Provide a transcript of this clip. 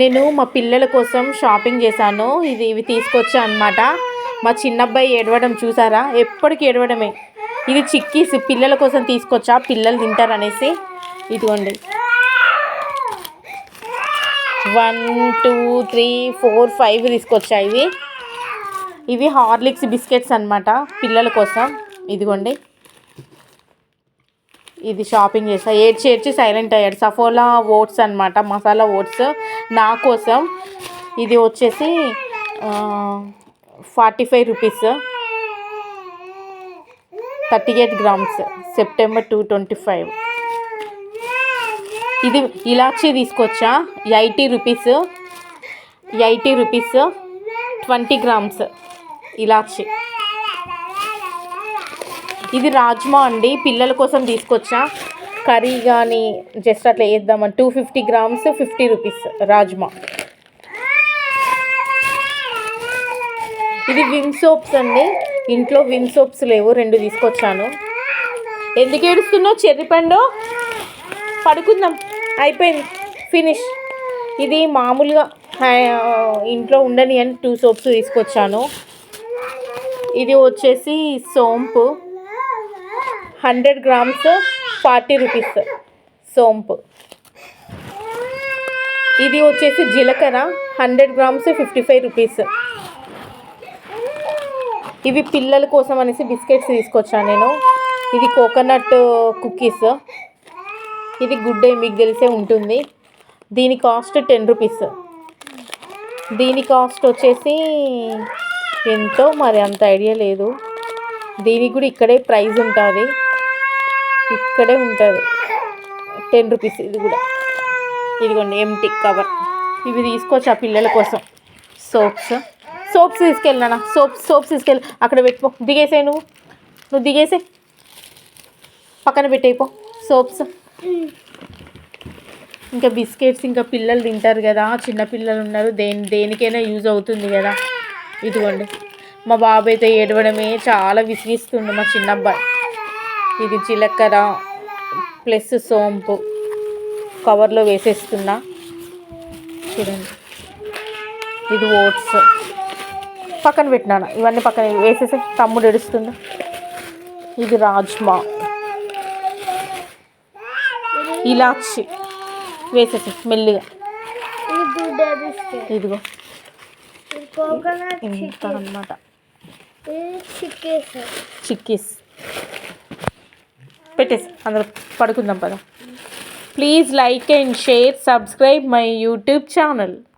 నేను మా పిల్లల కోసం షాపింగ్ చేశాను. ఇది ఇవి తీసుకొచ్చా అనమాట మా చిన్నబ్బాయి ఏడవడం చూసారా? ఎప్పటికి ఏడవడమే. ఇది చిక్కీస్ పిల్లల కోసం తీసుకొచ్చా? పిల్లలు తింటారనేసి ఇదిగోండి. One two three four five తీసుకొచ్చా ఇవి. ఇవి హార్లిక్స్ బిస్కెట్స్ అనమాట పిల్లల కోసం. ఇదిగోండి. ఇది షాపింగ్ చేసా ఏడ్చి ఏడ్చి సైలెంట్ అయ్యాడు. సఫోలా ఓట్స్ అన్నమాట. మసాలా ఓట్స్ నా కోసం. ఇది వచ్చేసి forty five rupees thirty eight grams September two twenty five ఇది ఇలాచీ తీసుకొచ్చా? Eighty rupees eighty rupees twenty grams ఇలాచీ. ఇది రాజ్మా అండి. పిల్లల కోసం తీసుకొచ్చా. కర్రీ కానీ జస్ట్ అట్లా వేద్దామని two fifty grams fifty rupees rajma. ఇది విమ్ సోప్స్ అండి. ఇంట్లో విమ్ సోప్స్ లేవు రెండు తీసుకొచ్చాను. ఎందుకు ఏడుస్తున్నావు? చెర్రిపండు పడుకుందాం. అయిపోయింది. ఫినిష్. ఇది మామూలుగా ఇంట్లో ఉండని అని టూ సోప్స్ తీసుకొచ్చాను. ఇది వచ్చేసి సోంపు. హండ్రెడ్ గ్రామ్స్ ఫార్టీ రూపీస్ సోంపు. ఇది వచ్చేసి జీలకర్ర hundred grams fifty five rupees. ఇవి పిల్లల కోసం అనేసి బిస్కెట్స్ తీసుకొచ్చాను నేను. ఇది కోకోనట్ కుకీస్. ఇది గుడ్డే మీకు తెలిసే ఉంటుంది. దీని కాస్ట్ టెన్ రూపీస్. దీని కాస్ట్ వచ్చేసి ఎంతో మరి అంత ఐడియా లేదు. దీనికి కూడా ఇక్కడే ప్రైస్ ఉంటుంది. ఇక్కడే ఉంటుంది. టెన్ రూపీస్ ఇది కూడా. ఇదిగోండి ఎంటీ కవర్ ఇవి తీసుకొచ్చి ఆ పిల్లల కోసం. సోప్స్ సోప్స్ తీసుకెళ్ళినా సోప్స్ సోప్స్ తీసుకెళ్ళి. అక్కడ పెట్టుకో. దిగేసే నువ్వు. నువ్వు దిగేసే పక్కన పెట్టేయిపో సోప్స్ ఇంకా బిస్కెట్స్ ఇంకా పిల్లలు తింటారు కదా. చిన్న పిల్లలు ఉన్నారు. దేని దేనికైనా యూజ్ అవుతుంది కదా. ఇదిగోండి. మా బాబు అయితే ఏడవడమే చాలా విసిగిస్తుండు మా చిన్న అబ్బాయి ఇది జీలకర్ర ప్లస్ సోంపు. కవర్లో వేసేస్తున్నా. చూడండి. ఇది ఓట్స్. పక్కన పెట్టినాను ఇవన్నీ పక్కన వేసేసి తమ్ముడు ఏడుస్తుండు. ఇది రాజ్మా. ఇలాచి వేసేసి మెల్లిగా. ఇదిగో. ఇంత చిక్కేస్? చిక్కీస్. పెట్టేసి అందరూ పడుకుందాం పద. Please like and share subscribe my YouTube channel.